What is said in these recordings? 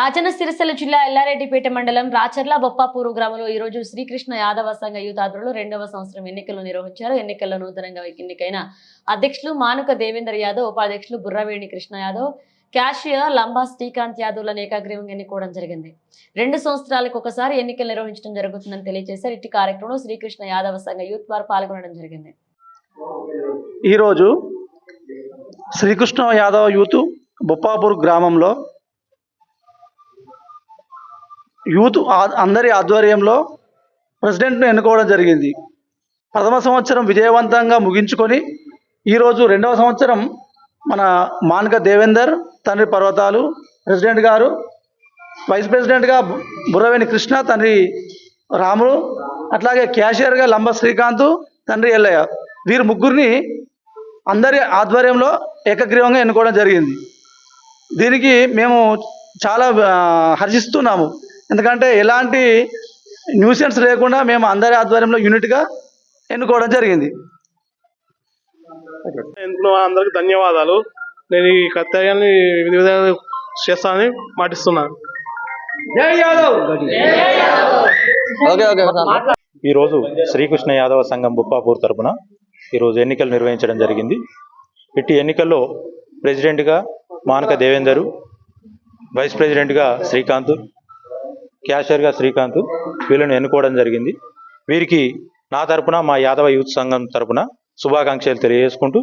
రాజన్న సిరిసిల్ల జిల్లా ఎల్లారెడ్డిపేట మండలం రాచర్ల బొప్పాపూరు గ్రామంలో ఈ రోజు శ్రీకృష్ణ యాదవ సంఘ యూత్ ఆధ్వర్యంలో రెండవ సంవత్సరం ఎన్నికలు నిర్వహించారు. ఎన్నికల్లో నూతనంగా ఎన్నికైన అధ్యక్షులు మానుక దేవేందర్ యాదవ్ ఉపాధ్యక్షులు బుర్రవేణి కృష్ణ యాదవ్ క్యాషియర్ లంబా శ్రీకాంత్ యాదవ్లను ఏకాగ్రీవంగా ఎన్నుకోవడం జరిగింది. రెండు సంవత్సరాలకు ఒకసారి ఎన్నికలు నిర్వహించడం జరుగుతుందని తెలియజేశారు. ఇట్టి కార్యక్రమంలో శ్రీకృష్ణ యాదవ సంఘ యూత్ వారు పాల్గొనడం జరిగింది. ఈరోజు శ్రీకృష్ణ యాదవ్ యూత్ బొప్పాపూర్ గ్రామంలో యూత్ అందరి ఆధ్వర్యంలో ప్రెసిడెంట్ను ఎన్నుకోవడం జరిగింది. ప్రథమ సంవత్సరం విజయవంతంగా ముగించుకొని ఈరోజు రెండవ సంవత్సరం మన మానక దేవేందర్ తండ్రి పర్వతాలు ప్రెసిడెంట్ గారు వైస్ ప్రెసిడెంట్గా బుర్రవేణి కృష్ణ తండ్రి రాములు అట్లాగే క్యాషియర్గా లంబ శ్రీకాంత్ తండ్రి ఎల్లయ్య. వీరు ముగ్గురిని అందరి ఆధ్వర్యంలో ఏకగ్రీవంగా ఎన్నుకోవడం జరిగింది. దీనికి మేము చాలా హర్షిస్తున్నాము ఎందుకంటే ఎలాంటి న్యూసెన్స్ లేకుండా మేము అందరి ఆధ్వర్యంలో యూనిట్గా ఎన్నుకోవడం జరిగింది. అందరికి ధన్యవాదాలు. నేను ఈ కర్తవ్యాన్ని విధి విధాలుగా చేస్తానని మాటిస్తున్నాను. ఈరోజు శ్రీకృష్ణ యాదవ సంఘం బుప్పాపూర్ తరపున ఈరోజు ఎన్నికలు నిర్వహించడం జరిగింది. ఇట్టి ఎన్నికల్లో ప్రెసిడెంట్గా మానక దేవేందరు వైస్ ప్రెసిడెంట్గా శ్రీకాంత్ క్యాషియర్గా శ్రీకాంత్ వీళ్ళని ఎన్నుకోవడం జరిగింది. వీరికి నా తరపున మా యాదవ యూత్ సంఘం తరపున శుభాకాంక్షలు తెలియజేసుకుంటూ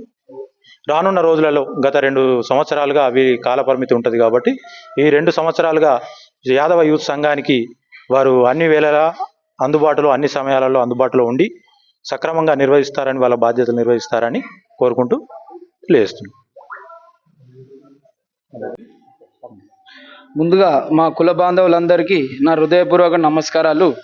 రానున్న రోజులలో గత రెండు సంవత్సరాలుగా వీరి కాలపరిమితి ఉంటుంది కాబట్టి ఈ రెండు సంవత్సరాలుగా యాదవ యూత్ సంఘానికి వారు అన్ని వేళలా అందుబాటులో అన్ని సమయాలలో అందుబాటులో ఉండి సక్రమంగా నిర్వహిస్తారని వాళ్ళ బాధ్యతలు నిర్వహిస్తారని కోరుకుంటూ తెలియజేస్తున్నాను ముందుగా మా కుల బాంధవులందరికీ నా హృదయపూర్వక నమస్కారాలు.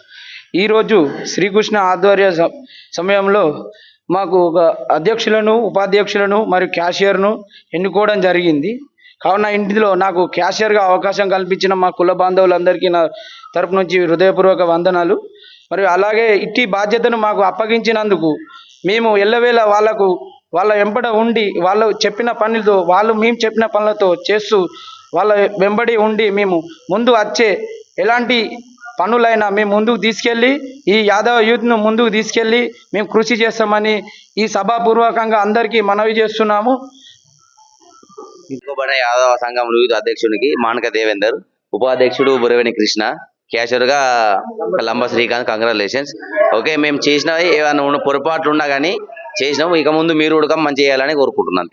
ఈరోజు శ్రీకృష్ణ ఆధ్వర్య స- సమయంలో మాకు ఒక అధ్యక్షులను ఉపాధ్యక్షులను మరియు క్యాషియర్ను ఎన్నుకోవడం జరిగింది. కావున ఇంటిలో నాకు క్యాషియర్గా అవకాశం కల్పించిన మా కుల బాంధవులందరికీ నా తరపు నుంచి హృదయపూర్వక వందనాలు. మరియు అలాగే ఇట్టి బాధ్యతను మాకు అప్పగించినందుకు మేము ఎల్లవేళ వాళ్ళకు వాళ్ళ వెంపట ఉండి వాళ్ళు చెప్పిన పనులతో వాళ్ళు మేము చెప్పిన పనులతో చేస్తూ వాళ్ళ వెంబడి ఉండి మేము ముందు వచ్చే ఎలాంటి పనులైనా మేము ముందుకు తీసుకెళ్ళి ఈ యాదవ యూత్ను ముందుకు తీసుకెళ్ళి మేము కృషి చేస్తామని ఈ సభాపూర్వకంగా అందరికీ మనవి చేస్తున్నాము. ఇంకోబడ యాదవ సంఘం యూత్ అధ్యక్షునికి మానక దేవేందర్ ఉపాధ్యక్షుడు బురవేణి కృష్ణ క్యాషర్గా లంబ శ్రీకాంత్ కంగ్రాచులేషన్స్. ఓకే మేము చేసిన ఏమైనా పొరపాట్లు ఉన్నా కానీ చేసినాము. ఇక ముందు మీరు కూడా మంచి చేయాలని కోరుకుంటున్నాను